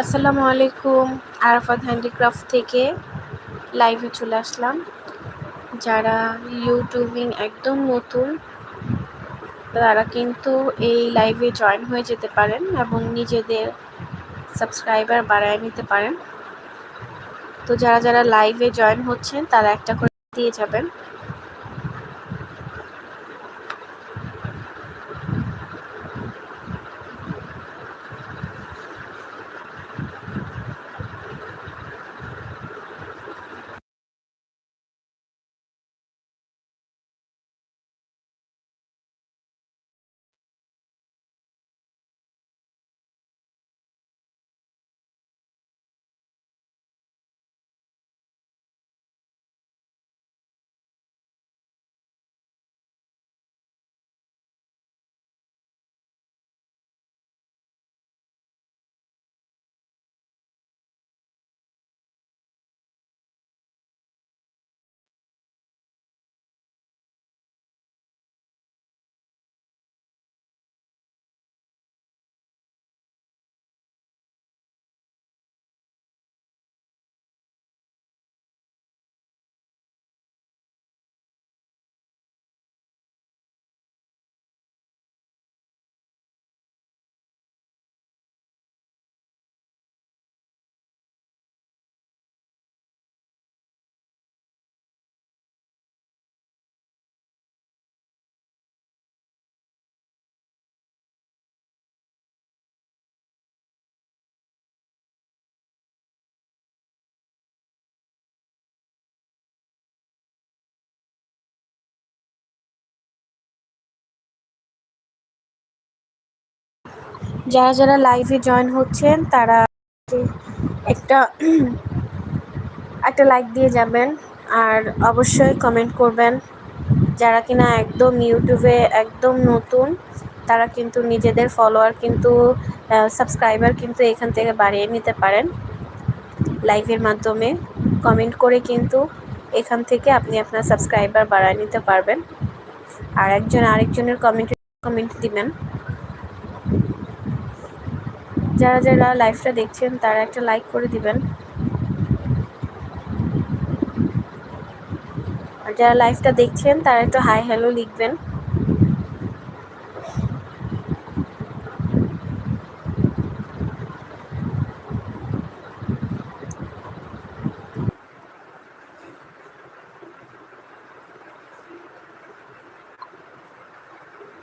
আসসালামু আলাইকুম, আরাফাত হ্যান্ডিক্রাফট থেকে লাইভে চলে আসলাম। যারা ইউটিউবিং একদম নতুন, তারা কিন্তু এই লাইভে জয়েন হয়ে যেতে পারেন এবং নিজেদের সাবস্ক্রাইবার বাড়ায় নিতে পারেন। তো যারা যারা লাইভে জয়েন হচ্ছেন, তারা একটা করে দিয়ে যাবেন। যারা যারা লাইভে জয়েন হচ্ছেন, তারা একটা একটা লাইক দিয়ে যাবেন। আর অবশ্যই কমেন্ট করবেন, যারা কিনা একদম ইউটিউবে একদম নতুন, তারা কিন্তু নিজেদের ফলোয়ার কিন্তু সাবস্ক্রাইবার কিন্তু এখান থেকে বাড়িয়ে নিতে পারেন। লাইভের মাধ্যমে কমেন্ট করে কিন্তু এখান থেকে আপনি আপনার সাবস্ক্রাইবার বাড়ায় নিতে পারবেন। আর একজন আরেকজনের কমেন্ট কমেন্ট দিবেন। যারা যারা লাইভটা দেখছেন, তারা একটা লাইক করে দিবেন। আর যারা লাইভটা দেখছেন, তারা একটু হাই হ্যালো লিখবেন।